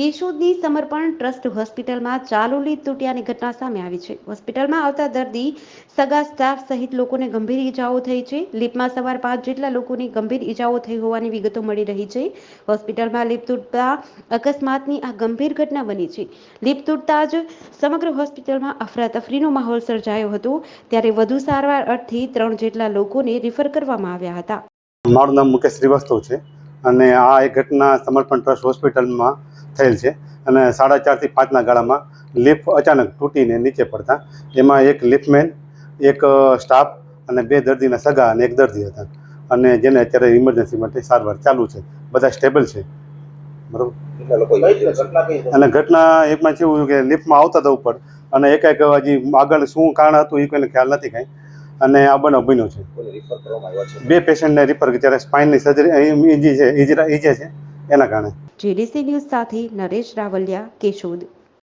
કેશોદની સમર્પણ ટ્રસ્ટ હોસ્પિટલમાં ચાલુ લીફ તૂટ્યાની ઘટના સામે આવી છે. હોસ્પિટલમાં આવતા દર્દી સગા સ્ટાફ સહિત લોકોને ગંભીર ઈજાઓ થઈ છે. લીફમાં સવાર પાંચ જેટલા લોકોની ગંભીર ઈજાઓ થઈ હોવાની વિગતો મળી રહી છે. હોસ્પિટલમાં લીફ તૂટતા અકસ્માતની આ ગંભીર ઘટના બની છે. લીપ તૂટતા જ સમગ્ર હોસ્પિટલમાં અફરાતફરીનો માહોલ સર્જાયો હતો. ત્યારે વધુ સારવાર અર્થે ત્રણ જેટલા લોકોને રિફર કરવામાં આવ્યા હતા. મારું નામ મુકેશ શ્રીવાસ્તવ છે. અને આ એક ઘટના સમર્પણ ટ્રસ્ટ હોસ્પિટલમાં થયેલ છે. અને સાડા ચારથી પાંચના ગાળામાં લિફ્ટ અચાનક તૂટીને નીચે પડતા. એમાં એક લિફ્ટમેન એક સ્ટાફ અને બે દર્દીના સગા અને એક દર્દી હતા. અને જેને અત્યારે ઇમરજન્સી માટે સારવાર ચાલુ છે. બધા સ્ટેબલ છે. બરાબર? અને ઘટના એકમાં કેવું કે લિફ્ટમાં આવતા હતા ઉપર. અને એક એક હજી આગળ શું કારણ હતું એ કોઈને ખ્યાલ નથી કાંઈ. અને આ બનાવ બન્યો છે. કોને રિફર કરવામાં આવ્યા છે? બે પેશન્ટને રિફર જ્યારે સ્પાઇનની સર્જરી ઇજી છે ઇજે છે એના કારણે. જીડીસી ન્યૂઝ સાથે નરેશ રાવલિયા કેશોદ.